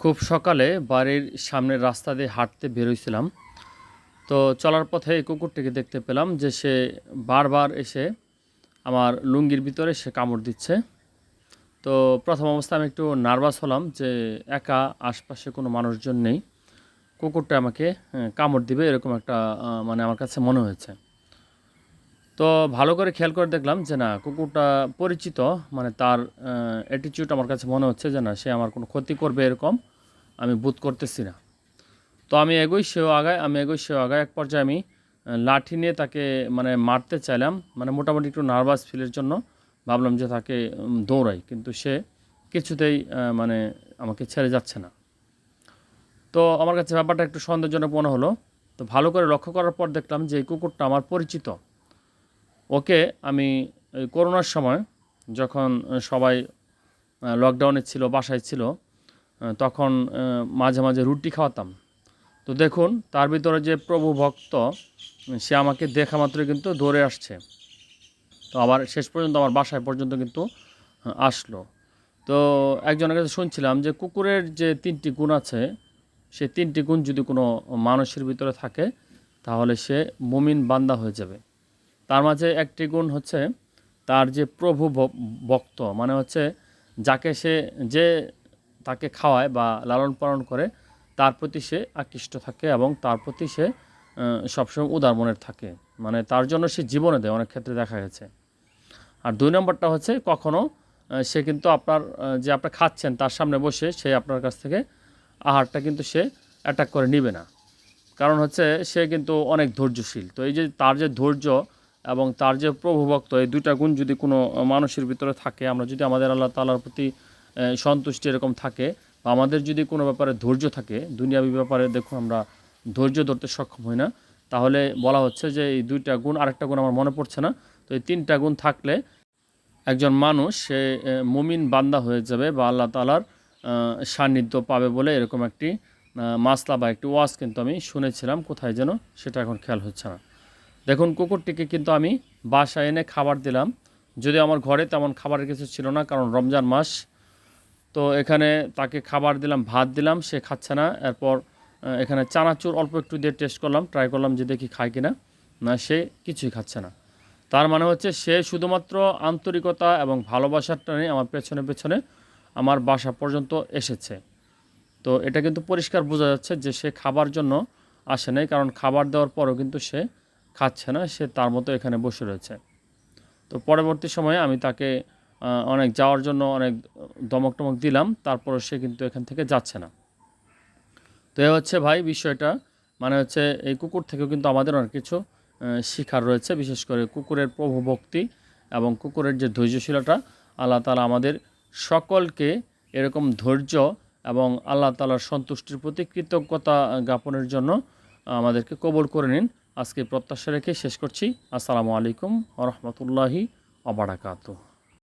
খুব সকালে বাড়ির সামনের রাস্তা দিয়ে হাঁটতে বেরোইছিলাম তো চলার পথে এই কুকুরটিকে দেখতে পেলাম যে সে বারবার এসে আমার লুঙ্গির ভিতরে সে কামড় দিচ্ছে। তো প্রথম অবস্থায় আমি একটু নার্ভাস হলাম যে একা আশপাশে কোনো মানুষজন নেই। কুকুরটা আমাকে কামড় দিবে এরকম একটা মানে আমার কাছে মনে হয়েছে। তো ভালো করে খেয়াল করে দেখলাম যে না, কুকুরটা পরিচিত মানে তার অ্যাটিটিউড আমার কাছে মনে হচ্ছে যে না, সে আমার কোনো ক্ষতি করবে এরকম আমি বোধ করতেছি না। তো আমি এগোই, সেও আগায়, আমি এগোই, সেও আগায়। এক পর্যায়ে আমি লাঠি নিয়ে তাকে মানে মারতে চাইলাম মানে মোটামুটি একটু নার্ভাস ফিলের জন্য ভাবলাম যে তাকে দৌড়াই, কিন্তু সে কিছুতেই মানে আমাকে ছেড়ে যাচ্ছে না। তো আমার কাছে ব্যাপারটা একটু সন্দেহজনক মনে হলো। তো ভালো করে লক্ষ্য করার পর দেখলাম যে এই কুকুরটা আমার পরিচিত। ওকে আমি করোনার সময় যখন সবাই লকডাউনে ছিল, বাসায় ছিল তখন মাঝে মাঝে রুটি খাওয়াতাম। তো দেখুন, তার ভিতরে যে প্রভু ভক্ত, সে আমাকে দেখা মাত্রই কিন্তু দৌড়ে আসছে। তো আবার শেষ পর্যন্ত আমার বাসায় পর্যন্ত কিন্তু আসলো। তো একজনের কাছে শুনছিলাম যে কুকুরের যে তিনটি গুণ আছে, সে তিনটি গুণ যদি কোনো মানুষের ভিতরে থাকে, তাহলে সে মুমিন বান্দা হয়ে যাবে। তার মাঝে একটি গুণ হচ্ছে তার যে প্রভু ভক্ত মানে হচ্ছে যাকে সে যে তাকে খাওয়ায় বা লালন পালন করে তার প্রতি সে আকৃষ্ট থাকে এবং তার প্রতি সে সবসময় উদার মনের থাকে। মানে তার জন্য সে জীবনে দেয় অনেক ক্ষেত্রে দেখা গেছে। আর দুই নম্বরটা হচ্ছে কখনো আহ, সে কিন্তু আপনার যে আপনি খাচ্ছেন তার সামনে বসে সে আপনার কাছ থেকে আহারটা কিন্তু সে অ্যাটাক করে নিবে না। কারণ হচ্ছে সে কিন্তু অনেক ধৈর্যশীল। তো এই যে তার যে ধৈর্য এবং তার যে প্রভুভক্ত, এই দুইটা গুণ যদি কোনো মানুষের ভিতরে থাকে, আমরা যদি আমাদের আল্লাহ তালার প্রতি সন্তুষ্টি এরকম থাকে, বা আমাদের যদি কোনো ব্যাপারে ধৈর্য থাকে, দুনিয়াবি ব্যাপারে দেখুন আমরা ধৈর্য ধরতে সক্ষম হই না, তাহলে বলা হচ্ছে যে এই দুইটা গুণ, আরেকটা গুণ আমার মনে পড়ছে না। তো এই তিনটা গুণ থাকলে একজন মানুষ, সে মুমিন বান্দা হয়ে যাবে বা আল্লাহ তালার সান্নিধ্য পাবে বলে এরকম একটি মাসলা বা একটি ওয়াজ কিন্তু আমি শুনেছিলাম, কোথায় যেন সেটা এখন খেয়াল হচ্ছে না। দেখুন, কুকুরটিকে কিন্তু আমি বাসায় এনে খাবার দিলাম। যদি আমার ঘরে তেমন খাবারের কিছু ছিল না, কারণ রমজান মাস। তো এখানে তাকে খাবার দিলাম, ভাত দিলাম, সে খাচ্ছে না। এরপর এখানে চানাচুর অল্প একটু দিয়ে টেস্ট করলাম ট্রাই করলাম যে দেখি খায় কিনা। না, সে কিছুই খাচ্ছে না। তার মানে হচ্ছে, সে শুধুমাত্র আন্তরিকতা এবং ভালোবাসার টানে আমার পেছনে পেছনে আমার বাসা পর্যন্ত এসেছে। তো এটা কিন্তু পরিষ্কার বোঝা যাচ্ছে যে সে খাবার জন্য আসে নাই, কারণ খাবার দেওয়ার পরও কিন্তু সে খাচ্ছে না, সে তার মতো এখানে বসে রয়েছে। তো পরবর্তী সময়ে আমি তাকে অনেক যাওয়ার জন্য অনেক দমক টমক দিলাম তারপরে সে কিন্তু এখান থেকে যাচ্ছে না। তো এ হচ্ছে ভাই বিষয়টা মানে হচ্ছে এই কুকুর থেকেও কিন্তু আমাদের অনেক কিছু শিখার রয়েছে, বিশেষ করে কুকুরের প্রভু ভক্তি এবং কুকুরের যে ধৈর্যশীলতা, আল্লাহ তালা আমাদের সকলকে এরকম ধৈর্য এবং আল্লাহ তালার সন্তুষ্টির প্রতি কৃতজ্ঞতা জ্ঞাপনের জন্য আমাদেরকে কবল করে নিন। আজকে প্রত্যাশা রেখে শেষ করছি। আসসালামু আলাইকুম রহমতুল্লাহি অবারাকাতু